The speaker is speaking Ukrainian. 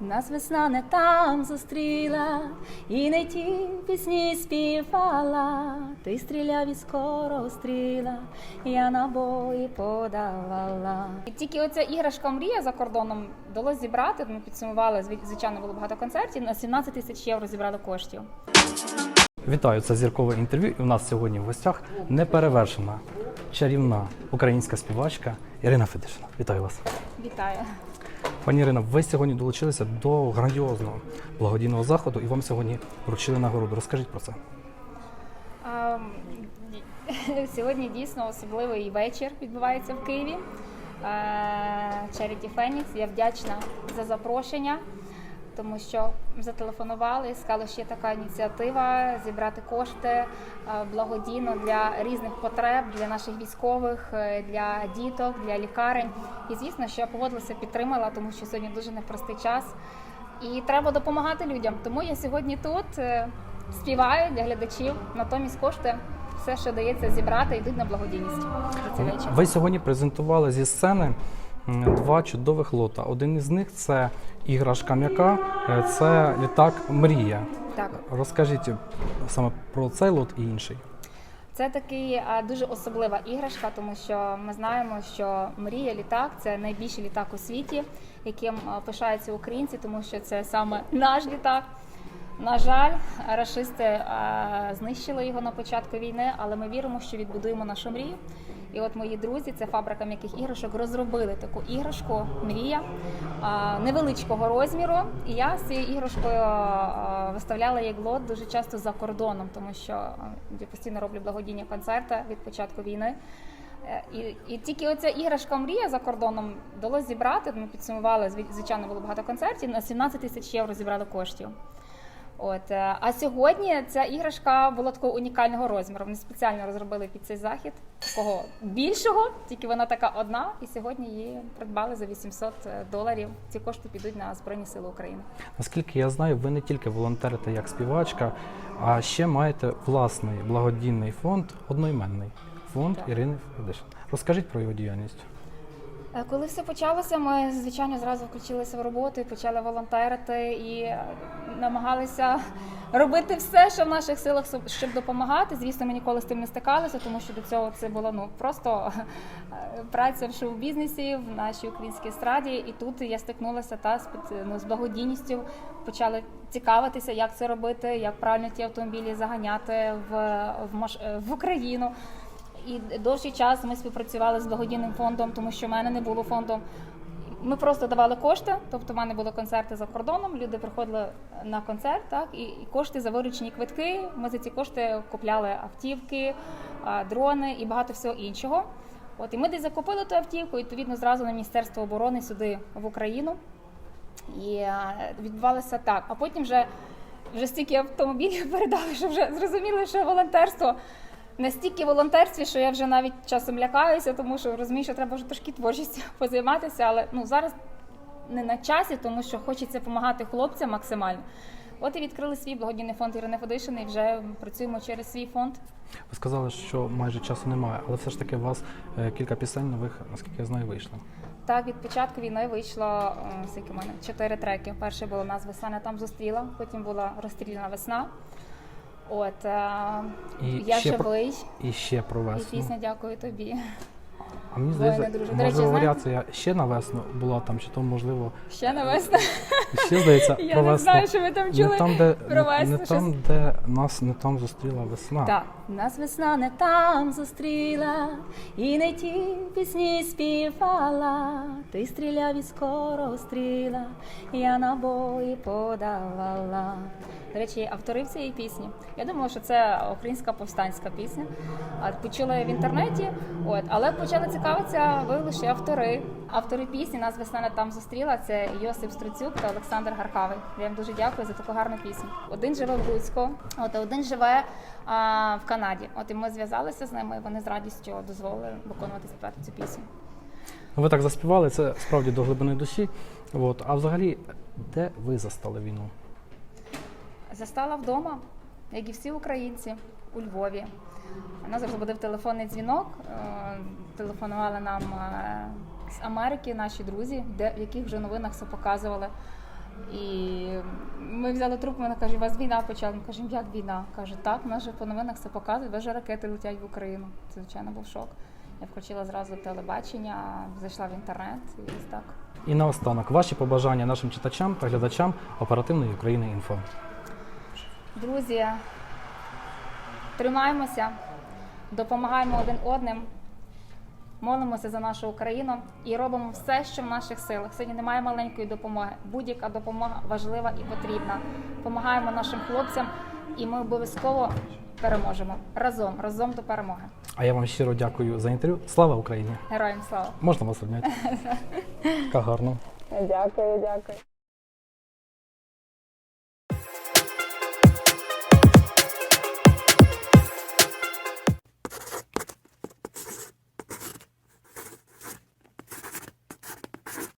Нас весна не там зустріла, і не ті пісні співала. Ти стріляв і скоро стріла, я набої подавала. І тільки оця іграшка мрія за кордоном вдалося зібрати. Ми підсумували, звичайно, було багато концертів. На 17 тисяч євро зібрали коштів. Вітаю, це зіркове інтерв'ю. І у нас сьогодні в гостях неперевершена чарівна українська співачка Ірина Федишина. Вітаю вас. Вітаю. Пані Ірина, ви сьогодні долучилися до грандіозного благодійного заходу і вам сьогодні вручили нагороду. Розкажіть про це. Сьогодні дійсно особливий вечір відбувається в Києві. Charity Phoenix. Я вдячна за запрошення, тому що зателефонували, сказали, що є така ініціатива зібрати кошти е, благодійно для різних потреб, для наших військових, е, для діток, для лікарень. І звісно, що я погодилася, підтримала, тому що сьогодні дуже непростий час. І треба допомагати людям. Тому я сьогодні тут е, співаю для глядачів. Натомість кошти все, що дається зібрати, йдуть на благодійність. Ви сьогодні презентували зі сцени два чудових лота. Один із них це іграшка м'яка, е, це літак Мрія. Так, Розкажіть саме про цей лот і інший. це такий дуже особлива іграшка, тому що ми знаємо, що мрія літак це найбільший літак у світі, яким пишаються українці, тому що це саме наш літак. На жаль, рашисти а, знищили його на початку війни, але ми віримо, що відбудуємо нашу мрію. І от мої друзі, це фабрика м'яких іграшок, розробили таку іграшку Мрія а, невеличкого розміру. І я з цією іграшкою а, виставляла як лот дуже часто за кордоном, тому що я постійно роблю благодійні концерти від початку війни. Е, І, і тільки оця іграшка мрія за кордоном вдалося зібрати. Ми підсумували, звичайно, було багато концертів. На 17 тисяч євро зібрали коштів. От е, а сьогодні ця іграшка була такого унікального розміру. Вони спеціально розробили під цей захід такого більшого, тільки вона така одна. І сьогодні її придбали за 800 доларів. Ці кошти підуть на Збройні Сили України. Наскільки я знаю, ви не тільки волонтерите як співачка, а ще маєте власний благодійний фонд, одноіменний фонд Так. Ірини Федишин. Розкажіть про його діяльність. Е, Коли все почалося, ми звичайно зразу включилися в роботу почали волонтерити і е, намагалися робити все, що в наших силах, щоб допомагати. Звісно, ми ніколи з тим не стикалися, тому що до цього це було ну просто е, праця в шоу-бізнесі в нашій українській естраді. І тут я стикнулася та з ну, з благодійністю. Почали цікавитися, як це робити, як правильно ті автомобілі заганяти в, в, в Україну. І довший час ми співпрацювали з благодійним фондом, тому що в мене не було фонду. Ми просто давали кошти, тобто в мене були концерти за кордоном. Люди приходили на концерт, так і, кошти за виручені квитки. Ми за ці кошти купляли автівки, дрони і багато всього іншого. От і ми десь закупили ту автівку, і, відповідно зразу на міністерство оборони сюди в Україну. І відбувалося так. А потім вже, вже стільки автомобілів передали, що вже зрозуміли, що волонтерство настільки волонтерстві, що я вже навіть часом лякаюся, тому що розумію, що треба вже трошки творчістю позайматися. Але ну зараз не на часі, тому що хочеться допомагати хлопцям максимально. От і відкрили свій благодійний фонд Ірини Федишини, і вже працюємо через свій фонд. Ви сказали, що майже часу немає, але все ж таки у вас е, кілька пісень нових, наскільки я знаю, вийшло. Так, від початку війни вийшло е, скільки мене чотири треки. Перше було нас весна там зустріла, потім була розстріляна весна. От е, І я ще про- живий, І ще про вас. і весну. пісня дякую тобі. А мені здається, друже. До речі, знаєте- варіація ще на весну була там, чи то можливо Ще на весна. ще здається Я про не весну. знаю, що ви там чули. Не там, де, про не, не весну, там, де нас не там зустріла весна. Так, нас весна не там зустріла, і не ті пісні співала. Ти стріляв і скоро стріла, я набої подавала. До речі, автори цієї пісні. Я думала, що це українська повстанська пісня. А почула я в інтернеті, от, але почали цікавитися, виявили, що автори. Автори пісні нас весна там зустріла. Це Йосип Струцюк та Олександр Гаркавий. Я їм дуже дякую за таку гарну пісню. Один живе в Луцьку, от а один живе а, в Канаді. От і ми зв'язалися з ними. і Вони з радістю дозволили виконувати співати цю пісню. Ви так заспівали, це справді до глибини душі. От. А взагалі, де ви застали війну? Застала вдома, як і всі українці, у Львові. У нас завжди буде телефонний дзвінок. Е, Телефонували нам е, з Америки наші друзі, де в яких вже новинах все показували. І ми взяли трубку, вона каже, у вас війна почала. Ми кажемо, як війна? Каже, так, в нас же по новинах все показують, вже ракети летять в Україну. Це, звичайно, був шок. Я включила зразу телебачення, зайшла в інтернет і ось так. І наостанок, ваші побажання нашим читачам та глядачам оперативної України інфо. Друзі, тримаємося, допомагаємо один одним, молимося за нашу Україну і робимо все, що в наших силах. Сьогодні немає маленької допомоги. Будь-яка допомога важлива і потрібна. Помагаємо нашим хлопцям, і ми обов'язково переможемо разом, разом до перемоги. А я вам щиро дякую за інтерв'ю. Слава Україні! Героям слава! Можна вас обняти? Гарно. Дякую, дякую.